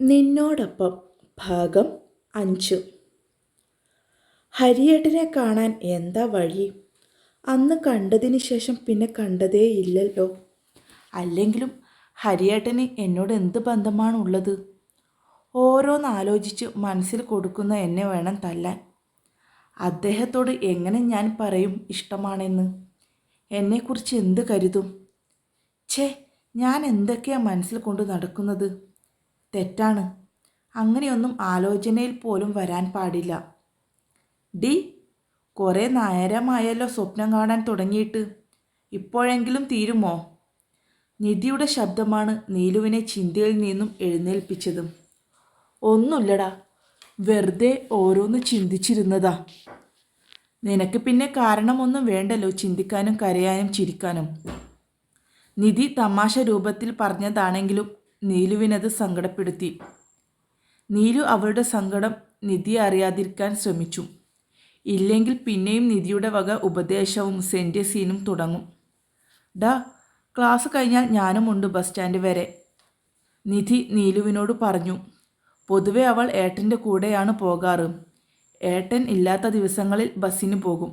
നിന്നോടൊപ്പം ഭാഗം അഞ്ചു. ഹരിയേട്ടനെ കാണാൻ എന്താ വഴി? അന്ന് കണ്ടതിന് ശേഷം പിന്നെ കണ്ടതേ ഇല്ലല്ലോ. അല്ലെങ്കിലും ഹരിയേട്ടന് എന്നോട് എന്ത് ബന്ധമാണുള്ളത്? ഓരോന്നാലോചിച്ച് മനസ്സിൽ കൊടുക്കുന്ന എന്നെ വേണം തല്ലാൻ. അദ്ദേഹത്തോട് എങ്ങനെ ഞാൻ പറയും ഇഷ്ടമാണെന്ന്? എന്നെക്കുറിച്ച് എന്ത് കരുതും? ഛേ ഞാൻ എന്തൊക്കെയാണ് മനസ്സിൽ കൊണ്ട് നടക്കുന്നത്? തെറ്റാണ്. അങ്ങനെയൊന്നും ആലോചനയിൽ പോലും വരാൻ പാടില്ല. ഡി കുറേ നേരമായല്ലോ സ്വപ്നം കാണാൻ തുടങ്ങിയിട്ട്. ഇപ്പോഴെങ്കിലും തീരുമോ? നിധിയുടെ ശബ്ദമാണ് നീലുവിനെ ചിന്തയിൽ നിന്നും എഴുന്നേൽപ്പിച്ചതും. ഒന്നുമില്ലടാ വെറുതെ ഓരോന്ന് ചിന്തിച്ചിരുന്നതാ. നിനക്ക് പിന്നെ കാരണമൊന്നും വേണ്ടല്ലോ ചിന്തിക്കാനും കരയാനും ചിരിക്കാനും. നിധി തമാശ രൂപത്തിൽ പറഞ്ഞതാണെങ്കിലും നീലുവിനത് സങ്കടപ്പെടുത്തി. നീലു അവളുടെ സങ്കടം നിധി അറിയാതിരിക്കാൻ ശ്രമിച്ചു. ഇല്ലെങ്കിൽ പിന്നെയും നിധിയുടെ വക ഉപദേശവും സെന്റസീനും തുടങ്ങും. ഡാ ക്ലാസ് കഴിഞ്ഞാൽ ഞാനുമുണ്ട് ബസ് സ്റ്റാൻഡ് വരെ. നിധി നീലുവിനോട് പറഞ്ഞു. പൊതുവെ അവൾ ഏട്ടന്റെ കൂടെയാണ് പോകാറ്. ഏട്ടൻ ഇല്ലാത്ത ദിവസങ്ങളിൽ ബസ്സിന് പോകും.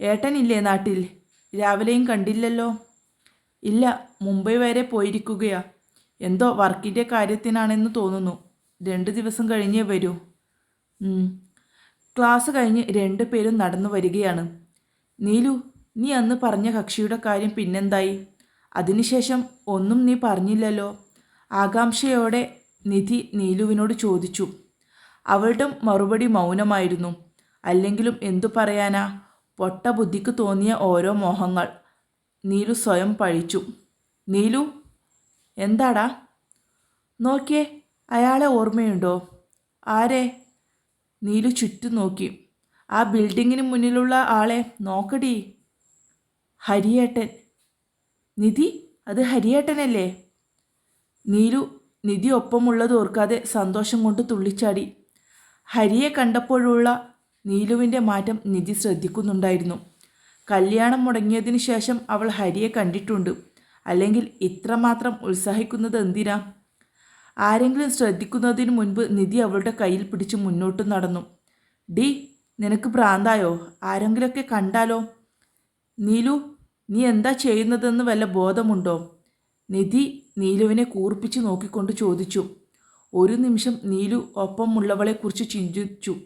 ഏട്ടൻ ഇല്ലേ നാട്ടിൽ? രാവിലെയും കണ്ടില്ലല്ലോ. ഇല്ല മുംബൈ വരെ പോയിരിക്കുകയാ. എന്തോ വർക്കിന്റെ കാര്യത്തിനാണെന്ന് തോന്നുന്നു. രണ്ട് ദിവസം കഴിഞ്ഞേ വരൂ. ക്ലാസ് കഴിഞ്ഞ് രണ്ട് പേരും നടന്നു വരികയാണ്. നീലു നീ അന്ന് പറഞ്ഞ കക്ഷിയുടെ കാര്യം പിന്നെന്തായി? അതിനുശേഷം ഒന്നും നീ പറഞ്ഞില്ലല്ലോ. ആകാംക്ഷയോടെ നിധി നീലുവിനോട് ചോദിച്ചു. അവളുടെ മറുപടി മൗനമായിരുന്നു. അല്ലെങ്കിലും എന്തു പറയാനാ? പൊട്ട ബുദ്ധിക്ക് തോന്നിയ ഓരോ മോഹങ്ങൾ. നീലു സ്വയം പഴിച്ചു. നീലു എന്താടാ? നോക്കിയേ അയാളെ ഓർമ്മയുണ്ടോ? ആരെ? നീലു ചുറ്റും നോക്കി. ആ ബിൽഡിങ്ങിന് മുന്നിലുള്ള ആളെ നോക്കടി. ഹരിയേട്ടൻ. നിധി? അത് ഹരിയേട്ടനല്ലേ? നീലു നിധി ഒപ്പമുള്ളത് ഓർക്കാതെ സന്തോഷം കൊണ്ട് തുള്ളിച്ചാടി. ഹരിയെ കണ്ടപ്പോഴുള്ള നീലുവിന്റെ മാറ്റം നിധി ശ്രദ്ധിക്കുന്നുണ്ടായിരുന്നു. കല്യാണം മുടങ്ങിയതിന് ശേഷം അവൾ ഹരിയെ കണ്ടിട്ടുണ്ട്. അല്ലെങ്കിൽ ഇത്രമാത്രം ഉത്സാഹിക്കുന്നത് എന്തിനാ? ആരെങ്കിലും ശ്രദ്ധിക്കുന്നതിന് മുൻപ് നിധി അവളുടെ കയ്യിൽ പിടിച്ച് മുന്നോട്ട് നടന്നു. ഡി നിനക്ക് ഭ്രാന്തായോ? ആരെങ്കിലുമൊക്കെ കണ്ടാലോ? നീലു നീ എന്താ ചെയ്യുന്നതെന്ന് വല്ല ബോധമുണ്ടോ? നിധി നീലുവിനെ കൂർപ്പിച്ച് നോക്കിക്കൊണ്ട് ചോദിച്ചു. ഒരു നിമിഷം നീലു ഒപ്പമുള്ളവളെക്കുറിച്ച് ചിന്തിച്ചു.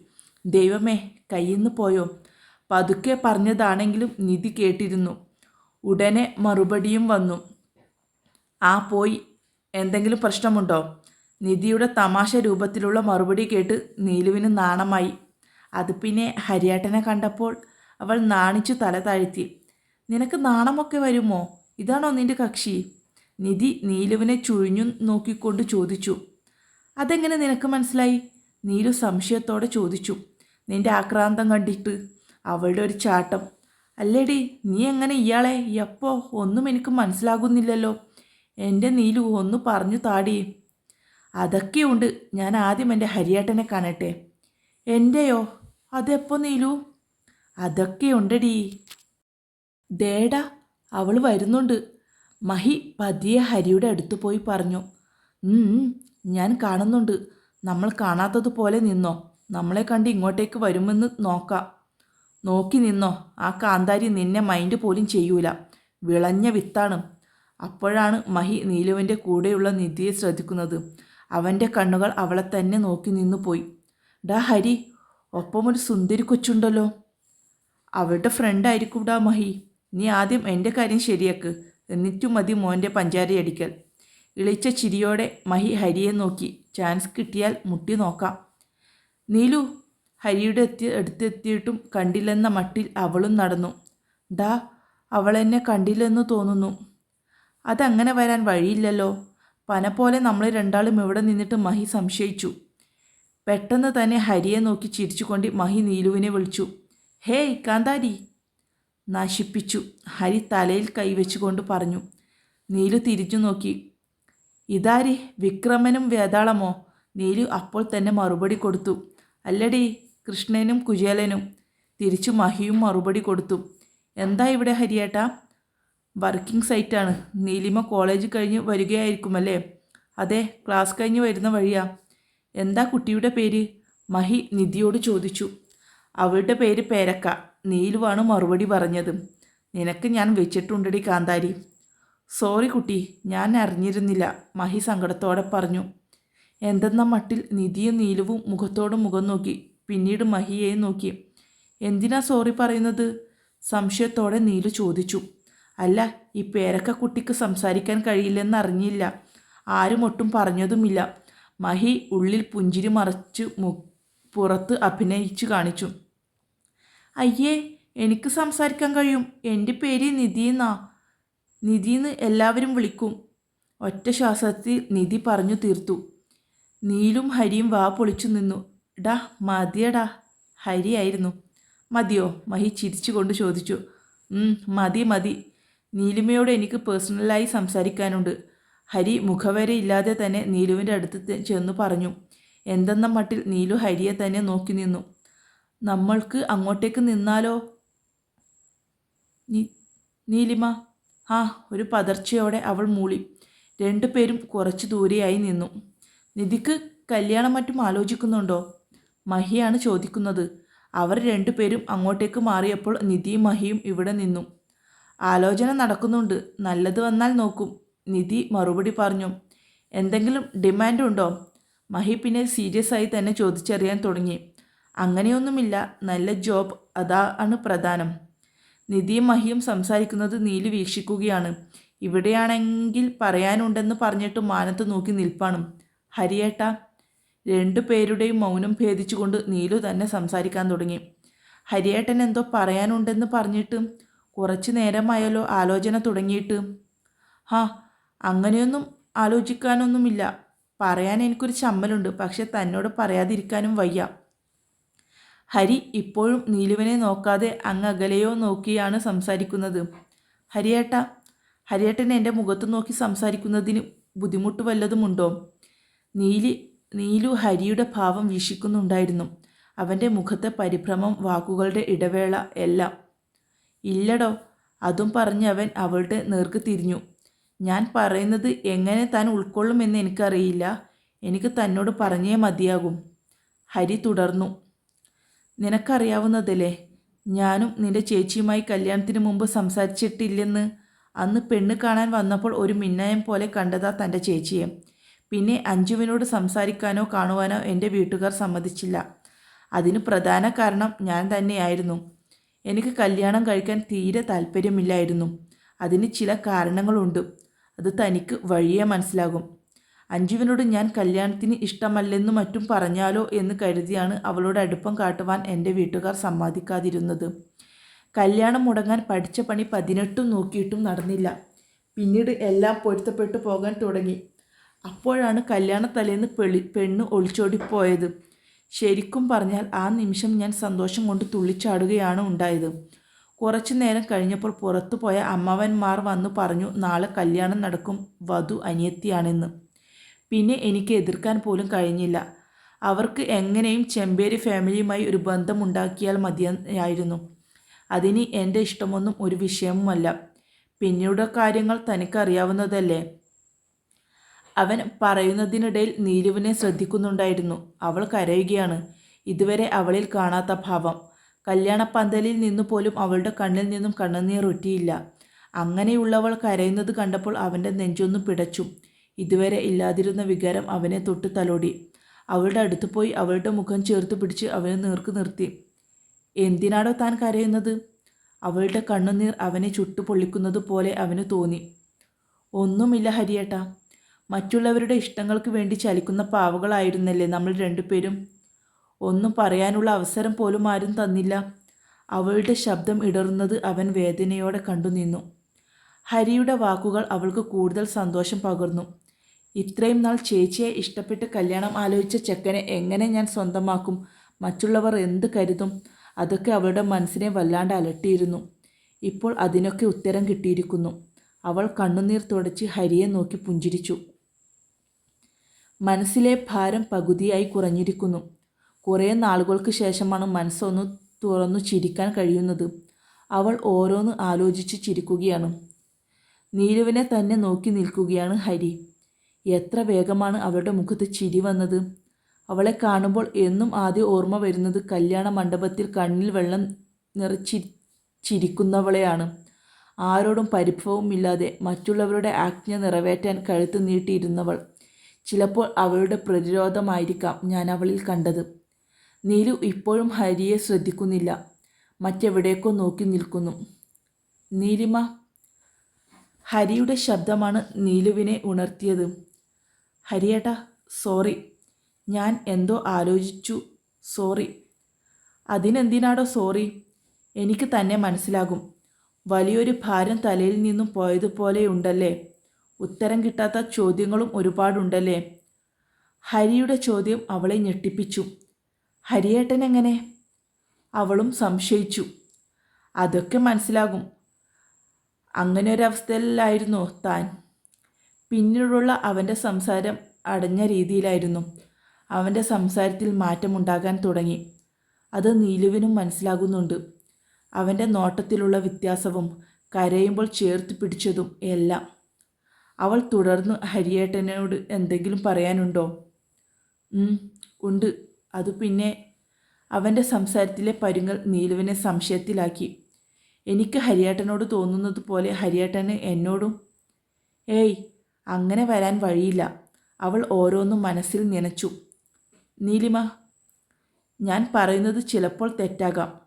ദൈവമേ കയ്യിന്ന് പോയോ? പതുക്കെ പറഞ്ഞതാണെങ്കിലും നിധി കേട്ടിരുന്നു. ഉടനെ മറുപടിയും വന്നു. ആ പോയി. എന്തെങ്കിലും പ്രശ്നമുണ്ടോ? നിധിയുടെ തമാശ രൂപത്തിലുള്ള മറുപടി കേട്ട് നീലുവിന് നാണമായി. അത് പിന്നെ ഹരിയാട്ടനെ കണ്ടപ്പോൾ അവൾ നാണിച്ചു തല താഴ്ത്തി. നിനക്ക് നാണമൊക്കെ വരുമോ? ഇതാണോ നിന്റെ കക്ഷി? നിധി നീലുവിനെ ചുഴിഞ്ഞു നോക്കിക്കൊണ്ട് ചോദിച്ചു. അതെങ്ങനെ നിനക്ക് മനസ്സിലായി? നീലു സംശയത്തോടെ ചോദിച്ചു. നിന്റെ ആക്രാന്തം കണ്ടിട്ട്. അവളുടെ ഒരു ചാട്ടം. അല്ലേടി നീ എങ്ങനെ ഇയാളെ? എപ്പോ? ഒന്നും എനിക്ക് മനസ്സിലാകുന്നില്ലല്ലോ. എന്റെ നീലു ഒന്ന് പറഞ്ഞു താടി. അതൊക്കെയുണ്ട്. ഞാൻ ആദ്യം എന്റെ ഹരിയേട്ടനെ കാണട്ടെ. എന്റെയോ അതെപ്പോ നീലു? അതൊക്കെയുണ്ടടി. ദേടാ അവൾ വരുന്നുണ്ട്. മഹി പതിയെ ഹരിയുടെ അടുത്ത് പോയി പറഞ്ഞു. ഞാൻ കാണുന്നുണ്ട്. നമ്മൾ കാണാത്തതുപോലെ നിന്നോ? നമ്മളെ കണ്ട് ഇങ്ങോട്ടേക്ക് വരുമെന്ന് നോക്കാം. നോക്കി നിന്നോ. ആ കാന്താരി നിന്നെ മൈൻഡ് പോലും ചെയ്യൂല. വിളഞ്ഞ വിത്താണ്. അപ്പോഴാണ് മഹി നീലുവിന്റെ കൂടെയുള്ള നിധിയെ ശ്രദ്ധിക്കുന്നത്. അവന്റെ കണ്ണുകൾ അവളെ തന്നെ നോക്കി നിന്നു പോയി. ഡാ ഹരി ഒപ്പം ഒരു സുന്ദരി കൊച്ചുണ്ടല്ലോ. അവളുടെ ഫ്രണ്ടായിരിക്കും ഡാ മഹി. നീ ആദ്യം എന്റെ കാര്യം ശരിയാക്ക്. എന്നിട്ടും മതി മോന്റെ പഞ്ചാരയടിക്കൽ ഇളിച്ച ചിരിയോടെ മഹി ഹരിയെ നോക്കി. ചാൻസ് കിട്ടിയാൽ മുട്ടി നോക്കാം. നീലു ഹരിയുടെ എത്തി അടുത്തെത്തിയിട്ടും കണ്ടില്ലെന്ന മട്ടിൽ അവളും നടന്നു. ഡാ അവളെന്നെ കണ്ടില്ലെന്ന് തോന്നുന്നു. അതങ്ങനെ വരാൻ വഴിയില്ലല്ലോ. പന പോലെ നമ്മൾ രണ്ടാളും ഇവിടെ നിന്നിട്ട് മഹി സംശയിച്ചു. പെട്ടെന്ന് തന്നെ ഹരിയെ നോക്കി ചിരിച്ചുകൊണ്ട് മഹി നീലുവിനെ വിളിച്ചു. ഹേ കാന്താരി നശിപ്പിച്ചു. ഹരി തലയിൽ കൈവച്ചുകൊണ്ട് പറഞ്ഞു. നീലു തിരിച്ചു നോക്കി. ഇതാരി? വിക്രമനും വേതാളമോ നീലു അപ്പോൾ തന്നെ മറുപടി കൊടുത്തു. അല്ലടി കൃഷ്ണനും കുചേലനും തിരിച്ചു മഹിയും മറുപടി കൊടുത്തു. എന്താ ഇവിടെ ഹരിയേട്ട? വർക്കിംഗ് സൈറ്റാണ്. നീലിമ കോളേജ് കഴിഞ്ഞ് വരികയായിരിക്കുമല്ലേ? അതെ ക്ലാസ് കഴിഞ്ഞ് വരുന്ന വഴിയാ. എന്താ കുട്ടിയുടെ പേര്? മഹി നിധിയോട് ചോദിച്ചു. അവളുടെ പേര് പേരക്ക. നീലുവാണ് മറുപടി പറഞ്ഞത്. നിനക്ക് ഞാൻ വെച്ചിട്ടുണ്ടടി കാന്താരി. സോറി കുട്ടി ഞാൻ അറിഞ്ഞിരുന്നില്ല മഹി സങ്കടത്തോടെ പറഞ്ഞു. എന്തെന്ന മട്ടിൽ നിധിയും നീലുവും മുഖത്തോട് മുഖം നോക്കി പിന്നീട് മഹിയെ നോക്കി. എന്തിനാ സോറി പറയുന്നത്? സംശയത്തോടെ നീലു ചോദിച്ചു. അല്ല ഈ പേരക്ക കുട്ടിക്ക് സംസാരിക്കാൻ കഴിയില്ലെന്ന് അറിഞ്ഞില്ല. ആരും ഒട്ടും പറഞ്ഞതുമില്ല. മഹി ഉള്ളിൽ പുഞ്ചിരി മറച്ച് മു പുറത്ത് അഭിനയിച്ചു കാണിച്ചു. അയ്യേ എനിക്ക് സംസാരിക്കാൻ കഴിയും. എന്റെ പേര് നിധിന്നാ നിധിന്ന് എല്ലാവരും വിളിക്കും. ഒറ്റ ശ്വാസത്തിൽ നിധി പറഞ്ഞു തീർത്തു. നീലും ഹരിയും വാ പൊളിച്ചു നിന്നു. ഡാ മതിയടാ. ഹരിയായിരുന്നു. മതിയോ? മഹി ചിരിച്ചുകൊണ്ട് ചോദിച്ചു. "ഉം, മതി മതി. നീലിമയോട് എനിക്ക് പേഴ്സണലായി സംസാരിക്കാനുണ്ട്. ഹരി മുഖവരെ ഇല്ലാതെ തന്നെ നീലുവിന്റെ അടുത്ത് ചെന്ന് പറഞ്ഞു. എന്തെന്ന മട്ടിൽ നീലു ഹരിയെ തന്നെ നോക്കി നിന്നു. നമ്മൾക്ക് അങ്ങോട്ടേക്ക് നിന്നാലോ? നീലിമ. ആ ഒരു പതർച്ചയോടെ അവൾ മൂളി. രണ്ടുപേരും കുറച്ച് ദൂരെയായി നിന്നു. നിധിക്ക് കല്യാണം മറ്റും ആലോചിക്കുന്നുണ്ടോ? മഹിയാണ് ചോദിക്കുന്നത്. അവർ രണ്ടുപേരും അങ്ങോട്ടേക്ക് മാറിയപ്പോൾ നിധിയും മഹിയും ഇവിടെ നിന്നു. ആലോചന നടക്കുന്നുണ്ട്. നല്ലത് വന്നാൽ നോക്കും. നിധി മറുപടി പറഞ്ഞു. എന്തെങ്കിലും ഡിമാൻഡ് ഉണ്ടോ? മഹി പിന്നെ സീരിയസ് ആയി തന്നെ ചോദിച്ചറിയാൻ തുടങ്ങി. അങ്ങനെയൊന്നുമില്ല. നല്ല ജോബ് അതാണ് പ്രധാനം. നിധിയും മഹിയും സംസാരിക്കുന്നത് നീലു വീക്ഷിക്കുകയാണ്. ഇവിടെയാണെങ്കിൽ പറയാനുണ്ടെന്ന് പറഞ്ഞിട്ട് മാനത്ത് നോക്കി നിൽപ്പാണ്. ഹരിയേട്ട രണ്ടു പേരുടെയും മൗനം ഭേദിച്ചുകൊണ്ട് നീലു തന്നെ സംസാരിക്കാൻ തുടങ്ങി. ഹരിയേട്ടൻ എന്തോ പറയാനുണ്ടെന്ന് പറഞ്ഞിട്ട് കുറച്ചു നേരമായാലോ ആലോചന തുടങ്ങിയിട്ട്. ഹാ അങ്ങനെയൊന്നും ആലോചിക്കാനൊന്നുമില്ല. പറയാൻ എനിക്കൊരു ചമ്മലുണ്ട് പക്ഷെ തന്നോട് പറയാതിരിക്കാനും വയ്യ. ഹരി ഇപ്പോഴും നീലുവിനെ നോക്കാതെ അങ്ങ് അകലെയോ നോക്കിയാണ് സംസാരിക്കുന്നത്. ഹരിയേട്ട ഹരിയേട്ടൻ എന്റെ മുഖത്ത് നോക്കി സംസാരിക്കുന്നതിന് ബുദ്ധിമുട്ട് വല്ലതുമുണ്ടോ? നീലി നീലു ഹരിയുടെ ഭാവം വീക്ഷിക്കുന്നുണ്ടായിരുന്നു. അവന്റെ മുഖത്തെ പരിഭ്രമം വാക്കുകളുടെ ഇടവേള എല്ലാം. ഇല്ലടോ അതും പറഞ്ഞ് അവൻ അവളുടെ നേർക്ക് തിരിഞ്ഞു. ഞാൻ പറയുന്നത് എങ്ങനെ താൻ ഉൾക്കൊള്ളുമെന്ന് എനിക്കറിയില്ല. എനിക്ക് തന്നോട് പറഞ്ഞേ മതിയാകും. ഹരി തുടർന്നു. നിനക്കറിയാവുന്നതല്ലേ ഞാനും നിന്റെ ചേച്ചിയുമായി കല്യാണത്തിന് മുമ്പ് സംസാരിച്ചിട്ടില്ലെന്ന്? അന്ന് പെണ്ണ് കാണാൻ വന്നപ്പോൾ ഒരു മിന്നായം പോലെ കണ്ടതാ തന്റെ ചേച്ചിയെ. പിന്നെ അഞ്ജുവിനോട് സംസാരിക്കാനോ കാണുവാനോ എന്റെ വീട്ടുകാർ സമ്മതിച്ചില്ല. അതിന് പ്രധാന കാരണം ഞാൻ തന്നെയായിരുന്നു. എനിക്ക് കല്യാണം കഴിക്കാൻ തീരെ താല്പര്യമില്ലായിരുന്നു. അതിന് ചില കാരണങ്ങളുണ്ട്. അത് തനിക്ക് വഴിയേ മനസ്സിലാകും. അഞ്ജുവിനോട് ഞാൻ കല്യാണത്തിന് ഇഷ്ടമല്ലെന്ന് മറ്റും പറഞ്ഞാലോ എന്ന് കരുതിയാണ് അവളോട് അടുപ്പം കാട്ടുവാൻ എന്റെ വീട്ടുകാർ സമ്മതിക്കാതിരുന്നത്. കല്യാണം മുടങ്ങാൻ പഠിച്ച പണി പതിനെട്ടും നോക്കിയിട്ടും നടന്നില്ല. പിന്നീട് എല്ലാം പൊരുത്തപ്പെട്ടു പോകാൻ തുടങ്ങി. അപ്പോഴാണ് കല്യാണ തലേന്ന് പെളി പെണ്ണ് ഒളിച്ചോടിപ്പോയത് ശരിക്കും പറഞ്ഞാൽ ആ നിമിഷം ഞാൻ സന്തോഷം കൊണ്ട് തുള്ളിച്ചാടുകയാണ് ഉണ്ടായത്. കുറച്ചു നേരം കഴിഞ്ഞപ്പോൾ പുറത്തു പോയ അമ്മാവന്മാർ വന്നു പറഞ്ഞു നാളെ കല്യാണം നടക്കും വധു അനിയത്തിയാണെന്ന്. പിന്നെ എനിക്ക് എതിർക്കാൻ പോലും കഴിഞ്ഞില്ല. അവർക്ക് എങ്ങനെയും ചെമ്പേരി ഫാമിലിയുമായി ഒരു ബന്ധമുണ്ടാക്കിയാൽ മതിയായിരുന്നു. അതിന് എന്റെ ഇഷ്ടമൊന്നും ഒരു വിഷയവുമല്ല പിന്നീട് കാര്യങ്ങൾ തനിക്കറിയാവുന്നതല്ലേ. അവൻ പറയുന്നതിനിടയിൽ നീലുവിനെ ശ്രദ്ധിക്കുന്നുണ്ടായിരുന്നു. അവൾ കരയുകയാണ്. ഇതുവരെ അവളിൽ കാണാത്ത ഭാവം. കല്യാണപ്പന്തലിൽ നിന്നു പോലും അവളുടെ കണ്ണിൽ നിന്നും കണ്ണുനീർ ഒറ്റിയില്ല. അങ്ങനെയുള്ളവൾ കരയുന്നത് കണ്ടപ്പോൾ അവന്റെ നെഞ്ചൊന്നു പിടച്ചു. ഇതുവരെ ഇല്ലാതിരുന്ന വികാരം അവനെ തൊട്ട് തലോടി. അവളുടെ അടുത്ത് പോയി അവളുടെ മുഖം ചേർത്ത് പിടിച്ച് അവനെ നീർക്ക് നിർത്തി. എന്തിനാടോ താൻ കരയുന്നത്? അവളുടെ കണ്ണുനീർ അവനെ ചുട്ടുപൊള്ളിക്കുന്നത് പോലെ അവന് തോന്നി. ഒന്നുമില്ല ഹരിയേട്ടാ. മറ്റുള്ളവരുടെ ഇഷ്ടങ്ങൾക്ക് വേണ്ടി ചലിക്കുന്ന പാവകളായിരുന്നല്ലേ നമ്മൾ രണ്ടുപേരും? ഒന്നും പറയാനുള്ള അവസരം പോലും ആരും തന്നില്ല. അവളുടെ ശബ്ദം ഇടറുന്നത് അവൻ വേദനയോടെ കണ്ടുനിന്നു ഹരിയുടെ വാക്കുകൾ അവൾക്ക് കൂടുതൽ സന്തോഷം പകർന്നു. ഇത്രയും നാൾ ചേച്ചിയെ ഇഷ്ടപ്പെട്ട് കല്യാണം ആലോചിച്ച ചെക്കനെ എങ്ങനെ ഞാൻ സ്വന്തമാക്കും? മറ്റുള്ളവർ എന്ത് കരുതും? അതൊക്കെ അവളുടെ മനസ്സിനെ വല്ലാണ്ട് അലട്ടിയിരുന്നു. ഇപ്പോൾ അതിനൊക്കെ ഉത്തരം കിട്ടിയിരിക്കുന്നു. അവൾ കണ്ണുനീർ തുടച്ച് ഹരിയെ നോക്കി പുഞ്ചിരിച്ചു. മനസ്സിലെ ഭാരം പകുതിയായി കുറഞ്ഞിരിക്കുന്നു. കുറേ നാളുകൾക്ക് ശേഷമാണ് മനസ്സൊന്ന് തുറന്നു ചിരിക്കാൻ കഴിയുന്നത്. അവൾ ഓരോന്ന് ആലോചിച്ച് ചിരിക്കുകയാണ്. നീലുവിനെ തന്നെ നോക്കി നിൽക്കുകയാണ് ഹരി. എത്ര വേഗമാണ് അവളുടെ മുഖത്ത് ചിരി വന്നത്. അവളെ കാണുമ്പോൾ എന്നും ആദ്യം ഓർമ്മ വരുന്നത് കല്യാണ മണ്ഡപത്തിൽ കണ്ണിൽ വെള്ളം നിറച്ചി ചിരിക്കുന്നവളെയാണ്. ആരോടും പരിഭവമില്ലാതെ മറ്റുള്ളവരുടെ ആജ്ഞ നിറവേറ്റാൻ കഴുത്ത് നീട്ടിയിരുന്നവൾ. ചിലപ്പോൾ അവളുടെ പ്രതിരോധമായിരിക്കാം ഞാൻ അവളിൽ കണ്ടത്. നീലു ഇപ്പോഴും ഹരിയെ ശ്രദ്ധിക്കുന്നില്ല. മറ്റെവിടേക്കോ നോക്കി നിൽക്കുന്നു. നീലിമ ഹരിയുടെ ശബ്ദമാണ് നീലുവിനെ ഉണർത്തിയത്. ഹരിയേട്ടാ സോറി. ഞാൻ എന്തോ ആലോചിച്ചു. സോറി. അതിനെന്തിനാടോ സോറി? എനിക്ക് തന്നെ മനസ്സിലാകും. വലിയൊരു ഭാരം തലയിൽ നിന്നും പോയതുപോലെയുണ്ടല്ലേ ഉത്തരം കിട്ടാത്ത ചോദ്യങ്ങളും ഒരുപാടുണ്ടല്ലേ? ഹരിയുടെ ചോദ്യം അവളെ ഞെട്ടിപ്പിച്ചു. ഹരിയേട്ടൻ എങ്ങനെ? അവളും സംശയിച്ചു. അതൊക്കെ മനസ്സിലാകും. അങ്ങനെ ഒരവസ്ഥയിലായിരുന്നു താൻ. പിന്നീടുള്ള അവന്റെ സംസാരം അടഞ്ഞ രീതിയിലായിരുന്നു. അവന്റെ സംസാരത്തിൽ മാറ്റമുണ്ടാകാൻ തുടങ്ങി. അത് നീലുവിനും മനസ്സിലാകുന്നുണ്ട്. അവന്റെ നോട്ടത്തിലുള്ള വ്യത്യാസവും കരയുമ്പോൾ ചേർത്ത് പിടിച്ചതും എല്ലാം. അവൾ തുടർന്ന് ഹരിയേട്ടനോട് എന്തെങ്കിലും പറയാനുണ്ടോ? ഉണ്ട്. അത് പിന്നെ അവന്റെ സംസാരത്തിലെ പരുങ്ങൽ നീലുവിനെ സംശയത്തിലാക്കി. എനിക്ക് ഹരിയേട്ടനോട് തോന്നുന്നത് പോലെ ഹരിയേട്ടന് എന്നോടും ഏയ് അങ്ങനെ വരാൻ വഴിയില്ല. അവൾ ഓരോന്നും മനസ്സിൽ നനച്ചു. നീലിമ ഞാൻ പറയുന്നത് ചിലപ്പോൾ തെറ്റാകാം.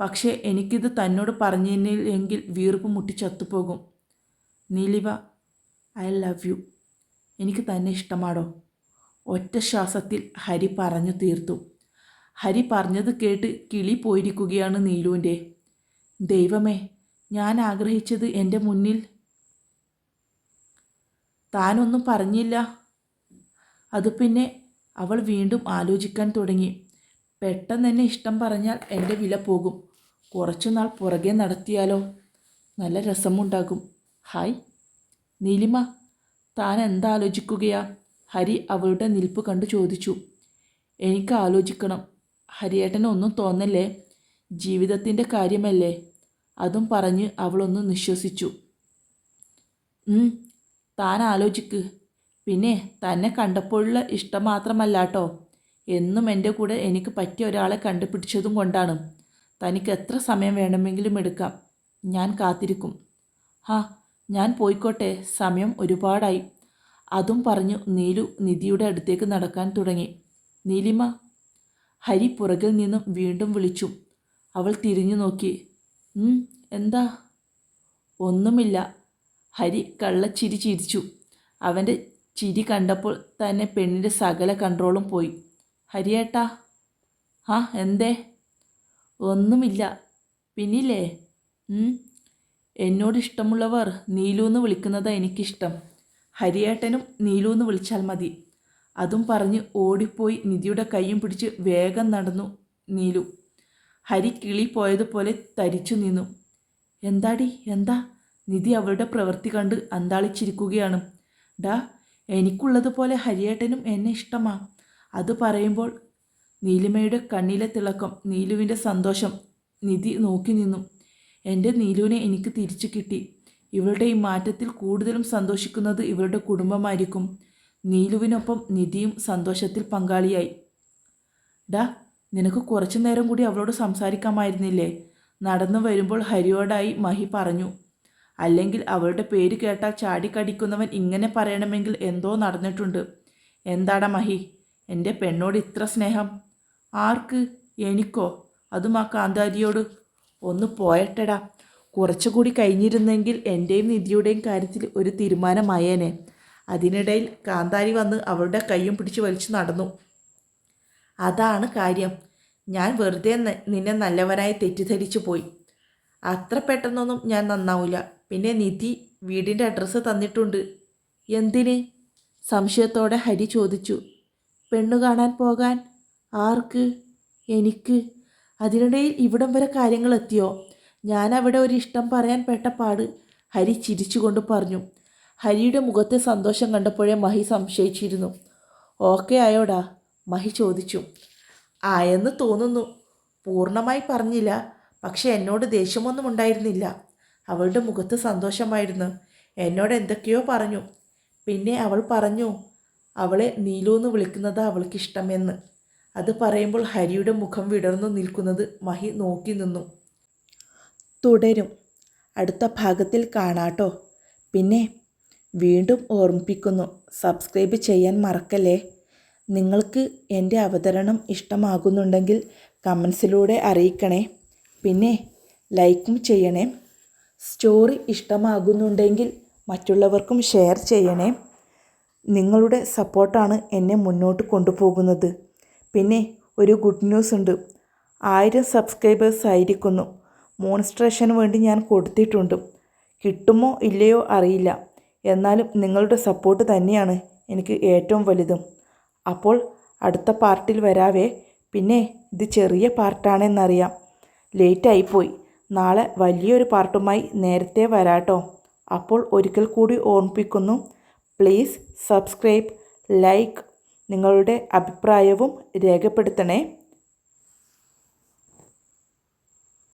പക്ഷേ എനിക്കിത് തന്നോട് പറഞ്ഞില്ലെങ്കിൽ വീർപ്പ് മുട്ടി ചത്തുപോകും. Neelima I love you. എനിക്ക് തന്നെ ഇഷ്ടമാടോ? ഒറ്റ ശ്വാസത്തിൽ ഹരി പറഞ്ഞു തീർത്തു. ഹരി പറഞ്ഞത് കേട്ട് കിളി പോയിരിക്കുകയാണ് നീലുവിന്റെ. ദൈവമേ ഞാൻ ആഗ്രഹിച്ചത് എന്റെ മുന്നിൽ. താനൊന്നും പറഞ്ഞില്ല. അത് പിന്നെ അവൾ വീണ്ടും ആലോചിക്കാൻ തുടങ്ങി. പെട്ടെന്ന് തന്നെ ഇഷ്ടം പറഞ്ഞാൽ എന്റെ വില പോകും. കുറച്ചുനാൾ പുറകെ നടത്തിയാലോ? നല്ല രസമുണ്ടാകും. ഹായ്. നീലിമ താൻ എന്താലോചിക്കുകയാ? ഹരി അവളുടെ നിൽപ്പ് കണ്ടു ചോദിച്ചു. എനിക്ക് ആലോചിക്കണം. ഹരിയേട്ടന് ഒന്നും തോന്നല്ലേ? ജീവിതത്തിന്റെ കാര്യമല്ലേ? അതും പറഞ്ഞ് അവളൊന്ന് നിശ്വസിച്ചു. താൻ ആലോചിക്ക്. പിന്നെ തന്നെ കണ്ടപ്പോഴുള്ള ഇഷ്ടം മാത്രമല്ലാട്ടോ? എന്നും എന്റെ കൂടെ എനിക്ക് പറ്റിയ ഒരാളെ കണ്ടുപിടിച്ചതും കൊണ്ടാണ്. തനിക്ക് എത്ര സമയം വേണമെങ്കിലും എടുക്കാം. ഞാൻ കാത്തിരിക്കും. ഹാ ഞാൻ പോയിക്കോട്ടെ. സമയം ഒരുപാടായി. അതും പറഞ്ഞു നീലു നിധിയുടെ അടുത്തേക്ക് നടക്കാൻ തുടങ്ങി. നീലിമ ഹരി പുറകിൽ നിന്നും വീണ്ടും വിളിച്ചു. അവൾ തിരിഞ്ഞു നോക്കി. "ഉം, എന്താ? ഒന്നുമില്ല. ഹരി കള്ളച്ചിരി ചിരിച്ചു. അവന്റെ ചിരി കണ്ടപ്പോൾ തന്നെ പെണ്ണിന്റെ സകല കൺട്രോളും പോയി. ഹരിയേട്ടാ ആ എന്തേ? ഒന്നുമില്ല. പിന്നില്ലേ? എന്നോട് ഇഷ്ടമുള്ളവർ നീലു എന്ന് വിളിക്കുന്നത് എനിക്കിഷ്ടം. ഹരിയേട്ടനും നീലു എന്ന് വിളിച്ചാൽ മതി. അതും പറഞ്ഞ് ഓടിപ്പോയി നിധിയുടെ കൈയും പിടിച്ച് വേഗം നടന്നു നീലു. ഹരി കിളി പോയതുപോലെ തരിച്ചു നിന്നു. എന്താടി? എന്താ? നിധി അവളുടെ പ്രവൃത്തി കണ്ട് അന്താളിച്ചിരിക്കുകയാണ്. ഡാ എനിക്കുള്ളതുപോലെ ഹരിയേട്ടനും എന്നെ ഇഷ്ടമാ. അത് പറയുമ്പോൾ നീലിമയുടെ കണ്ണിലെ തിളക്കം നീലുവിന്റെ സന്തോഷം നിധി നോക്കി നിന്നു. എന്റെ നീലുവിനെ എനിക്ക് തിരിച്ചു കിട്ടി. ഇവളുടെ ഈ മാറ്റത്തിൽ കൂടുതലും സന്തോഷിക്കുന്നത് ഇവളുടെ കുടുംബമായിരിക്കും. നീലുവിനൊപ്പം നിധിയും സന്തോഷത്തിൽ പങ്കാളിയായി. ഡാ നിനക്ക് കുറച്ചു നേരം കൂടി അവളോട് സംസാരിക്കാമായിരുന്നില്ലേ? നടന്നു വരുമ്പോൾ ഹരിയോടായി മഹി പറഞ്ഞു. അല്ലെങ്കിൽ അവളുടെ പേര് കേട്ടാൽ ചാടിക്കടിക്കുന്നവൻ ഇങ്ങനെ പറയണമെങ്കിൽ എന്തോ നടന്നിട്ടുണ്ട്. എന്താടാ മഹി എന്റെ പെണ്ണോട് ഇത്ര സ്നേഹം? ആർക്ക്? എനിക്കോ? അതും ആ കാന്താരിയോട്. ഒന്ന് പോയട്ടെടാ. കുറച്ചുകൂടി കഴിഞ്ഞിരുന്നെങ്കിൽ എന്റെയും നിധിയുടെയും കാര്യത്തിൽ ഒരു തീരുമാനമായേനെ. അതിനിടയിൽ കാന്താരി വന്ന് അവളുടെ കൈയും പിടിച്ച് വലിച്ചു നടന്നു. അതാണ് കാര്യം. ഞാൻ വെറുതെ നിന്നെ നല്ലവനായി തെറ്റിദ്ധരിച്ചു പോയി. അത്ര പെട്ടെന്നൊന്നും ഞാൻ നന്നാവില്ല പിന്നെ നിധി വീടിന്റെ അഡ്രസ്സ് തന്നിട്ടുണ്ട്. എന്തിന്? സംശയത്തോടെ ഹരി ചോദിച്ചു. പെണ്ണു കാണാൻ പോകാൻ? ആർക്ക്? എനിക്ക്? അതിനിടയിൽ ഇവിടം വരെ കാര്യങ്ങൾ എത്തിയോ? ഞാൻ അവിടെ ഒരു ഇഷ്ടം പറയാൻ പെട്ട പാട് ഹരി ചിരിച്ചുകൊണ്ട് പറഞ്ഞു. ഹരിയുടെ മുഖത്തെ സന്തോഷം കണ്ടപ്പോഴേ മഹി സംശയിച്ചിരുന്നു. ഓക്കെ ആയോടാ മഹി ചോദിച്ചു. ആയെന്ന് തോന്നുന്നു. പൂർണമായി പറഞ്ഞില്ല. പക്ഷെ എന്നോട് ദേഷ്യമൊന്നും ഉണ്ടായിരുന്നില്ല. അവളുടെ മുഖത്ത് സന്തോഷമായിരുന്നു. എന്നോട് എന്തൊക്കെയോ പറഞ്ഞു. പിന്നെ അവൾ പറഞ്ഞു അവളെ നീലു എന്ന് വിളിക്കുന്നത് അവൾക്ക് ഇഷ്ടമെന്ന് അത് പറയുമ്പോൾ ഹരിയുടെ മുഖം വിടർന്നു നിൽക്കുന്നത് മഹി നോക്കി നിന്നു. തുടരും. അടുത്ത ഭാഗത്തിൽ കാണാട്ടോ. പിന്നെ വീണ്ടും ഓർമ്മിപ്പിക്കുന്നു. സബ്സ്ക്രൈബ് ചെയ്യാൻ മറക്കല്ലേ? നിങ്ങൾക്ക് എന്റെ അവതരണം ഇഷ്ടമാകുന്നുണ്ടെങ്കിൽ കമൻസിലൂടെ അറിയിക്കണേ. പിന്നെ ലൈക്കും ചെയ്യണേ. സ്റ്റോറി ഇഷ്ടമാകുന്നുണ്ടെങ്കിൽ മറ്റുള്ളവർക്കും ഷെയർ ചെയ്യണേ. നിങ്ങളുടെ സപ്പോർട്ടാണ് എന്നെ മുന്നോട്ട് കൊണ്ടുപോകുന്നത്. പിന്നെ ഒരു ഗുഡ് ന്യൂസ് ഉണ്ട്. ആയിരം സബ്സ്ക്രൈബേഴ്സ് ആയിരിക്കുന്നു. മോൺസ്ട്രേഷന് വേണ്ടി ഞാൻ കൊടുത്തിട്ടുണ്ട്. കിട്ടുമോ ഇല്ലയോ അറിയില്ല. എന്നാലും നിങ്ങളുടെ സപ്പോർട്ട് തന്നെയാണ് എനിക്ക് ഏറ്റവും വലുതും. അപ്പോൾ അടുത്ത പാർട്ടിൽ വരാവേ. പിന്നെ ഇത് ചെറിയ പാർട്ടാണെന്നറിയാം ലേറ്റായിപ്പോയി നാളെ വലിയൊരു പാർട്ടുമായി നേരത്തെ വരാട്ടോ. അപ്പോൾ ഒരിക്കൽ കൂടി ഓർമ്മിപ്പിക്കുന്നു. പ്ലീസ് സബ്സ്ക്രൈബ് ലൈക്ക് നിങ്ങളുടെ അഭിപ്രായവും രേഖപ്പെടുത്തണേ.